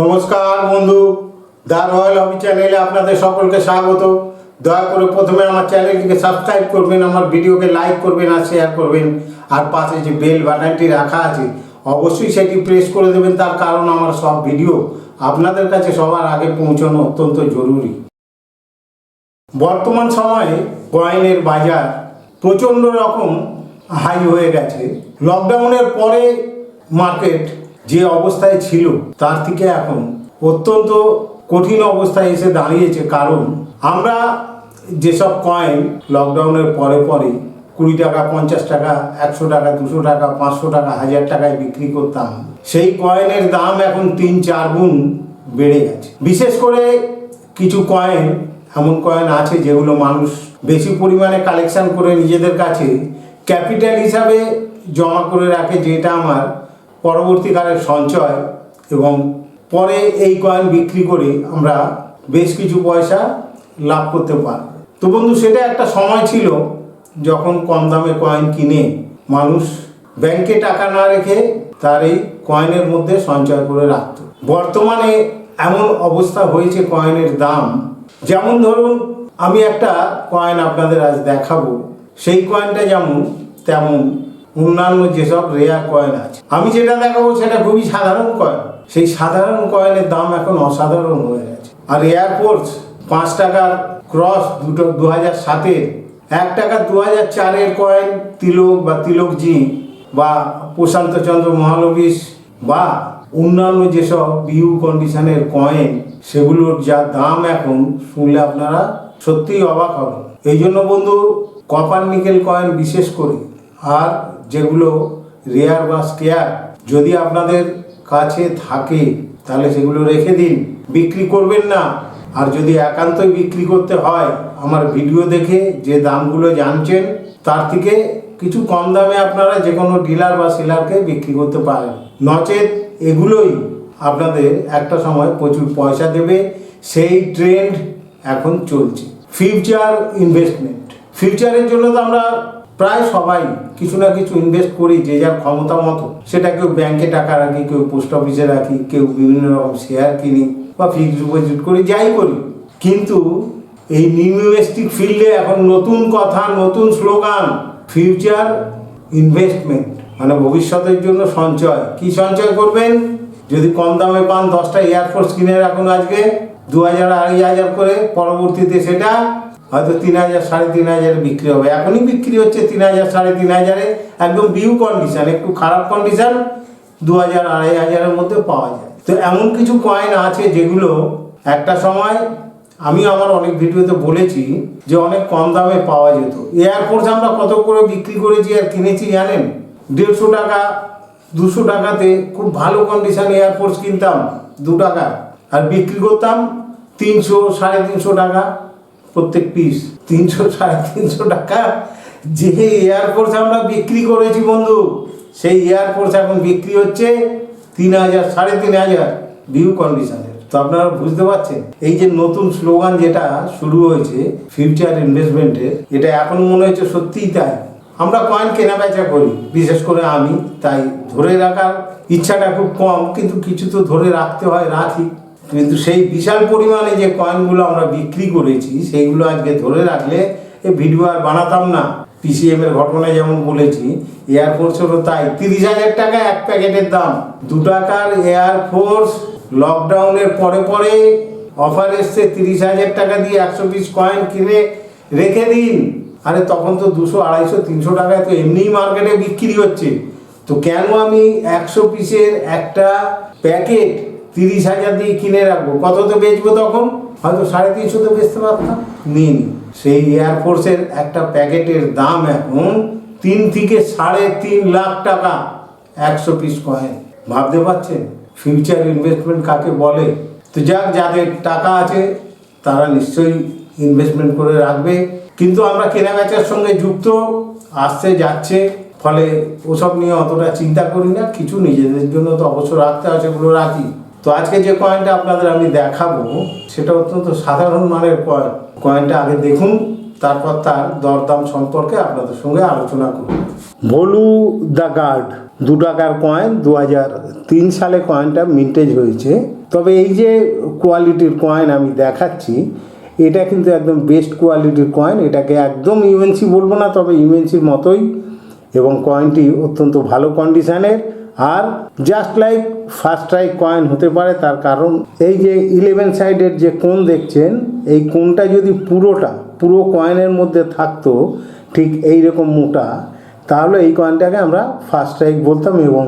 নমস্কার বন্ধু, দা রয়্যাল হবি চ্যানেলে আপনাদের সকলকে স্বাগত। দয়া করে প্রথমে আমার চ্যানেলটিকে সাবস্ক্রাইব করবেন, আমার ভিডিওকে লাইক করবেন আর শেয়ার করবেন। আর পাশে যে বেল বাটনটি রাখা আছে, অবশ্যই সেটি প্রেস করে দেবেন, তার কারণ আমার সব ভিডিও আপনাদের কাছে সবার আগে পৌঁছানো অত্যন্ত জরুরি। বর্তমান সময়ে কয়েনের বাজার প্রচণ্ড রকম হাই হয়ে গেছে। লকডাউনের পরে মার্কেট যে অবস্থায় ছিল, তার থেকে এখন অত্যন্ত কঠিন অবস্থায় এসে দাঁড়িয়েছে। কারণ আমরা যেসব কয়েন লকডাউনের পরে পরে কুড়ি টাকা, পঞ্চাশ টাকা, একশো টাকা, দুশো টাকা, পাঁচশো টাকা, হাজার টাকায় বিক্রি করতাম, সেই কয়েনের দাম এখন তিন, চার গুণ বেড়ে গেছে। বিশেষ করে কিছু কয়েন এমন কয়েন আছে যেগুলো মানুষ বেশি পরিমাণে কালেকশন করে নিজেদের কাছে ক্যাপিটাল হিসাবে জমা করে রাখে, যেটা আমার পরবর্তীকালের সঞ্চয় এবং পরে এই কয়েন বিক্রি করে আমরা বেশ কিছু পয়সা লাভ করতে পারি তো বন্ধু, সেটা একটা সময় ছিল যখন কম দামে কয়েন কিনে মানুষ ব্যাংকে টাকা না রেখে তার এই কয়েনের মধ্যে সঞ্চয় করে রাখত। বর্তমানে এমন অবস্থা হয়েছে কয়েনের দাম। যেমন ধরুন, আমি একটা কয়েন আপনাদের আজ দেখাবো। সেই কয়েনটা যেমন, তেমন অন্যান্য যেসব রেয়ার কয়েন আছে। আমি যেটা দেখাবো সেটা খুবই সাধারণ কয়েন সেই সাধারণ কয়েনের দাম এখন অসাধারণ হয়ে গেছে। আর এয়ারফোর্স পাঁচ টাকার ক্রস দুটো দু হাজার সাতের, এক টাকা দু হাজার চারের কয়েন তিলক বা তিলকজি বা প্রশান্তচন্দ্র মহালবিশ বা অন্যান্য যেসব বিউ কন্ডিশনের কয়েন সেগুলোর যা দাম এখন শুনলে আপনারা সত্যিই অবাক হবেন। এই জন্য বন্ধু কপার নিকেল কয়েন বিশেষ করে, আর যেগুলো রেয়ার বা স্কেয়ার যদি আপনাদের কাছে থাকে, তাহলে সেগুলো রেখে দিন। বিক্রি করবেন না। আর যদি একান্তই বিক্রি করতে হয়, আমার ভিডিও দেখে যে দামগুলো জানছেন, তার থেকে কিছু কম দামে আপনারা যে কোনো ডিলার বা সেলারকে বিক্রি করতে পারেন। নচেত এগুলোই আপনাদের একটা সময় প্রচুর পয়সা দেবে। সেই ট্রেন্ড এখন চলছে। ফিউচার ইনভেস্টমেন্ট ফিউচারের জন্য তো আমরা প্রায় সবাই কিছু না কিছু ইনভেস্ট করি, যে যার ক্ষমতা মতো। সেটা কেউ ব্যাংকে টাকা রাখি, কেউ পোস্ট অফিসে রাখি, কেউ বিভিন্ন রকম শেয়ার কিনি বা ফিক্সড ডিপোজিট করি, যাই করি। কিন্তু এই নিউমেস্টিক ফিল্ডে এখন নতুন কথা, নতুন স্লোগান ফিউচার ইনভেস্টমেন্ট মানে ভবিষ্যতের জন্য সঞ্চয়। কি সঞ্চয় করবেন? যদি কম দামে পান দশটা এয়ারফোর্স কিনে রাখুন আজকে। দু হাজার আড়াই হাজার করে পরবর্তীতে সেটা হয়তো তিন হাজার, সাড়ে তিন হাজারে বিক্রি হবে। এখনই বিক্রি হচ্ছে তিন হাজার, সাড়ে তিন হাজারে। একদম বিউ কন্ডিশন একটু খারাপ কন্ডিশন দু হাজার আড়াই হাজারের মধ্যে পাওয়া যায়। তো এমন কিছু কয়েন আছে যেগুলো একটা সময় আমি আমার অনেক ভিডিওতে বলেছি যে অনেক কম দামে পাওয়া যেত। এয়ারফোর্স আমরা কত করে বিক্রি করেছি আর কিনেছি জানেন? দেড়শো টাকা, দুশো টাকাতে খুব ভালো কন্ডিশন এয়ারফোর্স কিনতাম, দু টাকা। আর বিক্রি করতাম তিনশো, সাড়ে তিনশো টাকা প্রত্যেক পিস তিনশো, সাড়ে তিনশো টাকা। যে এয়ারফোর্স আমরা বিক্রি করেছি, বন্ধু, সেই এয়ারফোর্স এখন বিক্রি হচ্ছে তিন হাজার, সাড়ে তিন হাজার ভিউ কন্ডিশনের তো আপনারা বুঝতে পারছেন? এই যে নতুন স্লোগান যেটা শুরু হয়েছে ফিউচার ইনভেস্টমেন্টের এটা এখন মনে হচ্ছে সত্যিই তাই। আমরা কয়েন কেনা বেচা করি, বিশেষ করে আমি, তাই ধরে রাখার ইচ্ছাটা খুব কম, কিন্তু কিছু তো ধরে রাখতে হয়, রাখি। কিন্তু সেই বিশাল পরিমাণে যে কয়েনগুলো আমরা বিক্রি করেছি, সেইগুলো আজকে ধরে রাখলে এ ভিডিও আর বানাতাম না। পিসিএম এর ঘটনা যেমন বলেছি এয়ারফোর্সেরও তাই। তিরিশ হাজার টাকা এক প্যাকেটের দাম। দু টাকার এয়ারফোর্স লকডাউনের পরে পরে অফার এসছে তিরিশ হাজার টাকা দিয়ে একশো পিস কয়েন কিনে রেখে দিন। আরে তখন তো দুশো, আড়াইশো, তিনশো টাকায় তো এমনিই মার্কেটে বিক্রি হচ্ছে। তো কেন আমি একশো পিসের একটা প্যাকেট তিরিশ হাজার দিয়ে কিনে রাখব। কততে বেচবো তখন? হয়তো সাড়ে তিনশোতে বেচতে পারতাম। নিন সেই এয়ারফোর্সের একটা প্যাকেটের দাম এখন তিন থেকে সাড়ে তিন লাখ টাকা, একশো পিস কয়েন ভাবতে পারছেন? ফিউচার ইনভেস্টমেন্ট কাকে বলে? তো যাক, যাদের টাকা আছে, তারা নিশ্চয়ই ইনভেস্টমেন্ট করে রাখবে। কিন্তু আমরা কেনাবেচার সঙ্গে যুক্ত, আসছে, যাচ্ছে, ফলে ওসব নিয়ে অতটা চিন্তা করি না। কিছু নিজেদের জন্য তো অবশ্য রাখতে হয়, সেগুলো রাখি। তো আজকে যে কয়েনটা আপনাদের আমি দেখাবো, সেটা অত্যন্ত সাধারণ মানের কয়েন কয়েনটা আগে দেখুন, তারপর তার দরদাম সম্পর্কে আপনাদের সঙ্গে আলোচনা করব। ভলু দ্য গার্ড দু টাকার কয়েন দু হাজার তিন সালে কয়েনটা মিন্টেজ হয়েছে। তবে এই যে কোয়ালিটির কয়েন আমি দেখাচ্ছি, এটা কিন্তু একদম বেস্ট কোয়ালিটির কয়েন এটাকে একদম ইউএনসি বলব না, তবে ইউএনসির মতোই, এবং কয়েনটি অত্যন্ত ভালো কন্ডিশনের আর just like first try coin হতে পারে, তার কারণ এই যে ইলেভেন সাইডের যে কোন দেখছেন, এই কোনটা যদি পুরোটা, পুরো কয়েনের মধ্যে থাকতো, ঠিক এই রকম মোটা, তাহলে এই কয়েনটাকে আমরা ফার্স্ট স্ট্রাইক বলতাম এবং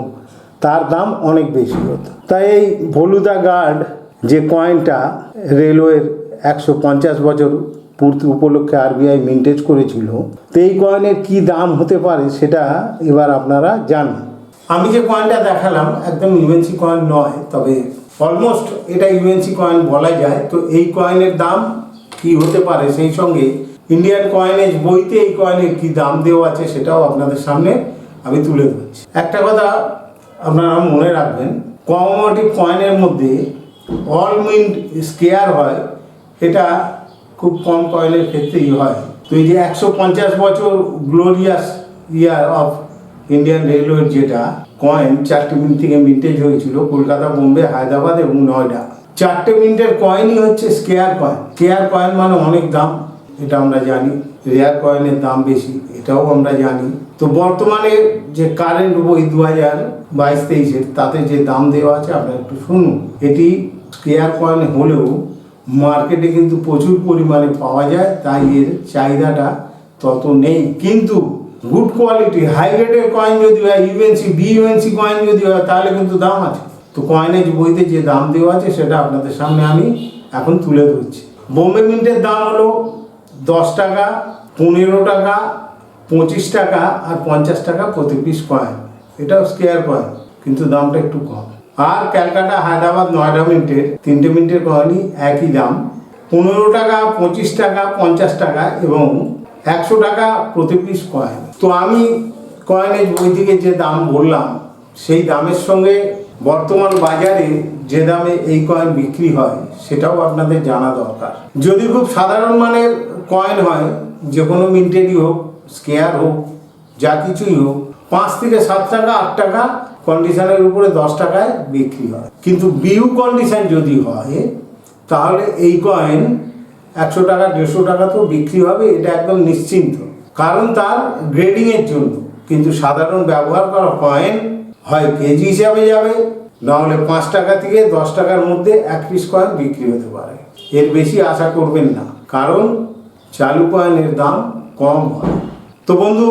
তার দাম অনেক বেশি হতো। তাই এই ভলুদা গার্ড যে কয়েনটা রেলওয়ের একশো পঞ্চাশ বছর পূর্তি উপলক্ষে আরবিআই মিন্টেজ করেছিল, তো এই কয়েনের কী দাম হতে পারে, সেটা এবার আপনারা জানুন। আমি যে কয়েনটা দেখালাম, একদম ইউএনসি কয়েন নয়, তবে অলমোস্ট এটা ইউএনসি কয়েন বলা যায়। তো এই কয়েনের দাম কি হতে পারে? সেই সঙ্গে ইন্ডিয়ান কয়েনেজ বইতে এই কয়েনের কি দাম দেওয়া আছে সেটাও আপনাদের সামনে আমি তুলে ধরছি। একটা কথা আপনারা মনে রাখবেন কমোডিটিভ কয়েনের মধ্যে অল মিন্ট স্কেয়ার হয়, এটা খুব কম কয়েনের ক্ষেত্রেই হয়। তো এই যে একশো পঞ্চাশ বছর গ্লোরিয়াস ইয়ার অফ ইন্ডিয়ান রেলওয়ের যেটা কয়েন চারটে মিনিট থেকে মিন্টেজ হয়েছিল কলকাতা, বোম্বে, হায়দ্রাবাদ এবং নয়ডা। চারটে মিনিটের কয়েনই হচ্ছে স্কেয়ার কয়েন স্কেয়ার কয়েন মানে অনেক দাম, এটা আমরা জানি। রেয়ার কয়েনের দাম বেশি, এটাও আমরা জানি। তো বর্তমানে যে কারেন্ট বই দু হাজার বাইশ তেইশের, তাতে যে দাম দেওয়া আছে, আপনারা একটু শুনুন। এটি স্কেয়ার কয়েন হলেও মার্কেটে কিন্তু প্রচুর পরিমাণে পাওয়া যায়, তাই এর চাহিদাটা তত নেই। কিন্তু গুড কোয়ালিটি হাই রেটের কয়েন যদি হয় ইউএনসি বি ইউএনসি কয়েন যদি হয়, তাহলে কিন্তু দাম আছে। তো কয়েনের বইতে যে দাম দেওয়া আছে, সেটা আপনাদের সামনে আমি এখন তুলে ধরছি। বোম্বে মিন্টের দাম হলো দশ টাকা, পনেরো টাকা, পঁচিশ টাকা আর পঞ্চাশ টাকা প্রতি পিস কয়েন এটাও স্কেয়ার কয়েন কিন্তু দামটা একটু কম। আর ক্যালকাটা, হায়দ্রাবাদ, নয়ডা মিনিটের তিনটে মিনিটের কয়েনই একই দাম। পনেরো টাকা, পঁচিশ টাকা, পঞ্চাশ টাকা এবং একশো টাকা প্রতি পিস কয়েন তো আমি কয়েনের বই থেকে যে দাম বললাম, সেই দামের সঙ্গে বর্তমান বাজারে যে দামে এই কয়েন বিক্রি হয়, সেটাও আপনাদের জানা দরকার। যদি খুব সাধারণ মানের কয়েন হয়, যে কোনো মিন্টেরই হোক, স্কেয়ার হোক, যা কিছুই হোক, পাঁচ থেকে সাত টাকা, আট টাকা কন্ডিশনের উপরে দশ টাকায় বিক্রি হয়। কিন্তু বিউ কন্ডিশন যদি হয়, তাহলে এই কয়েন একশো টাকা, দেড়শো টাকা তো বিক্রি হবে, এটা একদম নিশ্চিন্ত। কারণ তার গ্রেডিংয়ের জন্য। কিন্তু সাধারণ ব্যবহার করা কয়েন হয় কেজি হিসাবে যাবে, নাহলে পাঁচ টাকা থেকে দশ টাকার মধ্যে এক পিস কয়েন বিক্রি হতে পারে। এর বেশি আশা করবেন না, কারণ চালু কয়েনের দাম কম হয়। তো বন্ধু,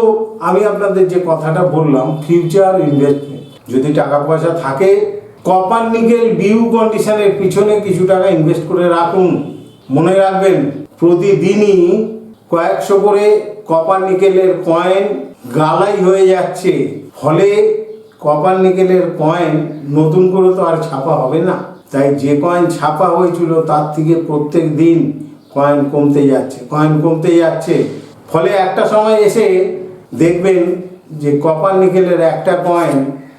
আমি আপনাদের যে কথাটা বললাম ফিউচার ইনভেস্টমেন্ট যদি টাকা পয়সা থাকে কপার নিকেল বিউ কন্ডিশনের পিছনে কিছু টাকা ইনভেস্ট করে রাখুন। মনে রাখবেন, প্রতিদিনই কয়েকশো করে কপার নিকেলের কয়েন গালাই হয়ে যাচ্ছে। ফলে কপার নিকেলের কয়েন নতুন করে তো আর ছাপা হবে না। তাই যে কয়েন ছাপা হয়েছিল, তার থেকে প্রত্যেক দিন কয়েন কমতে যাচ্ছে, কয়েন কমতে যাচ্ছে। ফলে একটা সময় এসে দেখবেন যে কপার নিকেলের একটা কয়েন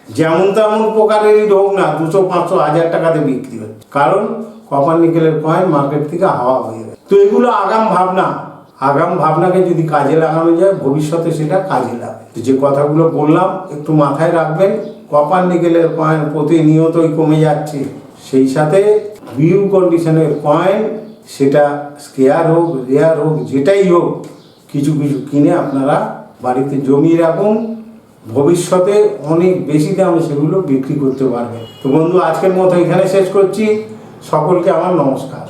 যেমন তেমন প্রকারেরই হোক না, দুশো, পাঁচশো, হাজার টাকাতে বিক্রি হচ্ছে। কারণ কপার নিকেলের কয়েন মার্কেট থেকে হাওয়া হয়ে গেছে। তো এগুলো আগাম ভাবনা। আগাম ভাবনাকে যদি কাজে লাগানো যায়, ভবিষ্যতে সেটা কাজে লাগবে। যে কথাগুলো বললাম, একটু মাথায় রাখবেন কপার নিকেলের কয়েন প্রতিনিয়তই কমে যাচ্ছে। সেই সাথে ভিউ কন্ডিশনের কয়েন সেটা স্কেয়ার হোক রেয়ার হোক, যেটাই হোক, কিছু কিছু কিনে আপনারা বাড়িতে জমিয়ে রাখুন। ভবিষ্যতে অনেক বেশি দামে সেগুলো বিক্রি করতে পারবেন। তো বন্ধু, আজকের মতো এখানে শেষ করছি। সকলকে আমার নমস্কার।